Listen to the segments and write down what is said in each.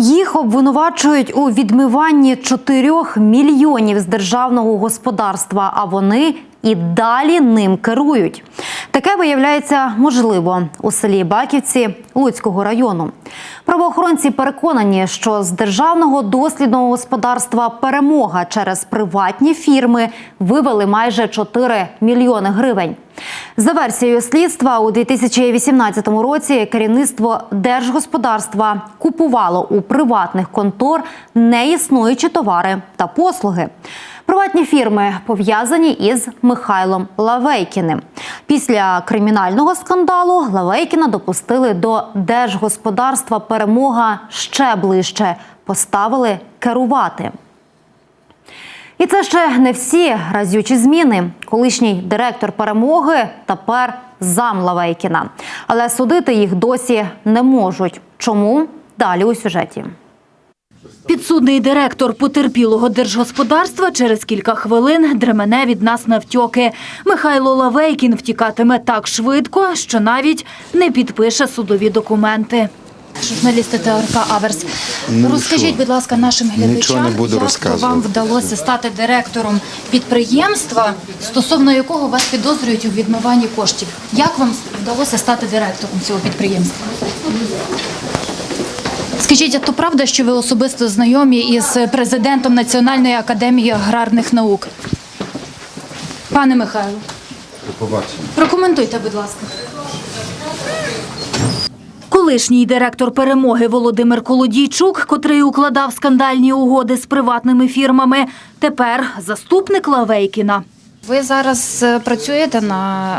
Їх обвинувачують у відмиванні 4 мільйонів з державного господарства, а вони і далі ним керують. Таке виявляється можливо у селі Баківці Луцького району. Правоохоронці переконані, що з державного дослідного господарства перемога через приватні фірми вивели майже 4 мільйони гривень. За версією слідства, у 2018 році керівництво держгосподарства купувало у приватних контор неіснуючі товари та послуги. Приватні фірми пов'язані із Михайлом Лавейкіним. Після кримінального скандалу Лавейкіна допустили до держгосподарства перемога ще ближче, поставили керувати. І це ще не всі разючі зміни. Колишній директор перемоги тепер зам Лавейкіна. Але судити їх досі не можуть. Чому? Далі у сюжеті. Підсудний директор потерпілого держгосподарства через кілька хвилин дремене від нас навтьоки. Михайло Лавейкін втікатиме так швидко, що навіть не підпише судові документи. Журналісти ТРК Аверс, розкажіть, будь ласка, нашим глядачам, не буду як вам вдалося стати директором підприємства, стосовно якого вас підозрюють у відмиванні коштів. Як вам вдалося стати директором цього підприємства? Скажіть, а то правда, що ви особисто знайомі із президентом Національної академії аграрних наук? Пане Михайло, прокоментуйте, будь ласка. Колишній директор перемоги Володимир Колодійчук, котрий укладав скандальні угоди з приватними фірмами, тепер заступник Лавейкіна. Ви зараз е, працюєте на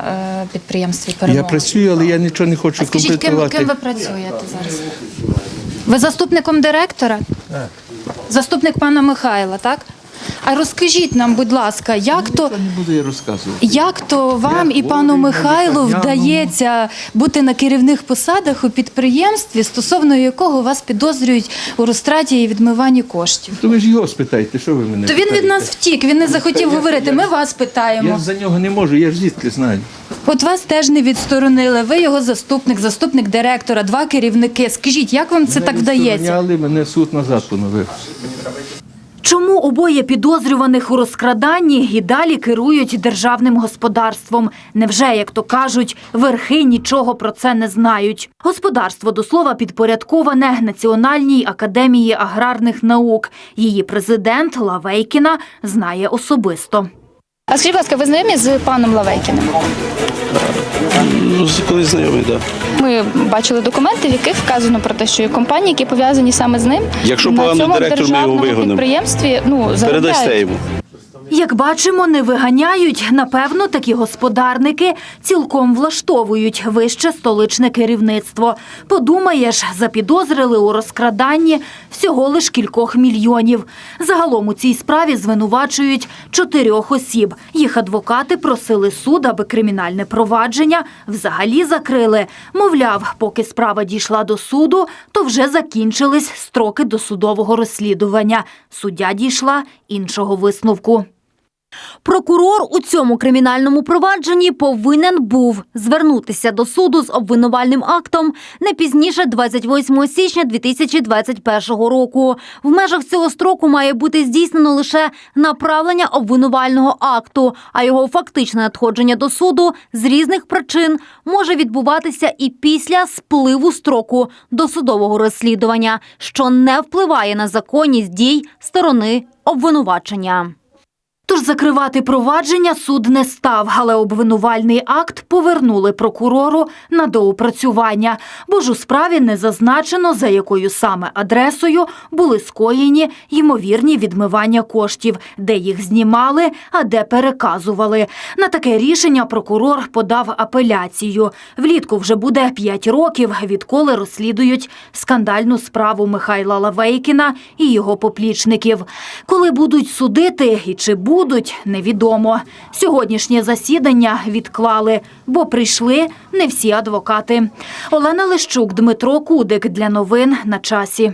е, підприємстві перемоги? Я працюю, але я нічого не хочу Скажіть, ким, ким ви працюєте зараз? Ви заступником директора? Так. Заступник пана Михайла, так? А розкажіть нам, будь ласка, як то, не буду я розказувати. як то вам і пану Михайлу вдається бути на керівних посадах у підприємстві, стосовно якого вас підозрюють у розтраті і відмиванні коштів? То ви ж його спитайте, що ви мене То він від нас втік, він не захотів Я- говорити. я- Ми вас питаємо. ж за нього не можу, я ж звідки знаю. От вас теж не відсторонили. Ви його заступник, заступник директора, два керівники. Скажіть, як вам це так вдається? Мене суд назад поновив. Чому обоє підозрюваних у розкраданні і далі керують державним господарством? Невже, як то кажуть, верхи нічого про це не знають? Господарство до слова підпорядковане Національній академії аграрних наук. Її президент Лавейкіна знає особисто. А скажіть, будь ласка, ви знайомі з паном Лавейкіним? Ну, з колись знайомий, так. Ми бачили документи, в яких вказано про те, що є компанії, які пов'язані саме з ним. Якщо на поганий цьому директор, ми його державному вигонимо. підприємстві ну, Передасте йому. Як бачимо, не виганяють. Напевно, такі господарники цілком влаштовують вище столичне керівництво. Подумаєш, запідозрили у розкраданні всього лиш кількох мільйонів. Загалом у цій справі звинувачують чотирьох осіб. Їх адвокати просили суд, аби кримінальне провадження взагалі закрили. Мовляв, поки справа дійшла до суду, то вже закінчились строки досудового розслідування. Суддя дійшла іншого висновку. Прокурор у цьому кримінальному провадженні повинен був звернутися до суду з обвинувальним актом не пізніше 28 січня 2021 року. В межах цього строку має бути здійснено лише направлення обвинувального акту, а його фактичне надходження до суду з різних причин може відбуватися і після спливу строку досудового розслідування, що не впливає на законність дій сторони обвинувачення. Тож закривати провадження суд не став, але обвинувальний акт повернули прокурору на доопрацювання, бо ж у справі не зазначено, за якою саме адресою були скоєні ймовірні відмивання коштів, де їх знімали, а де переказували. На таке рішення прокурор подав апеляцію. Влітку вже буде 5 років, відколи розслідують скандальну справу Михайла Лавейкіна і його поплічників. Коли будуть судити і чи будуть, невідомо. Сьогоднішнє засідання відклали, бо прийшли не всі адвокати. Олена Лищук, Дмитро Кудик для новин на часі.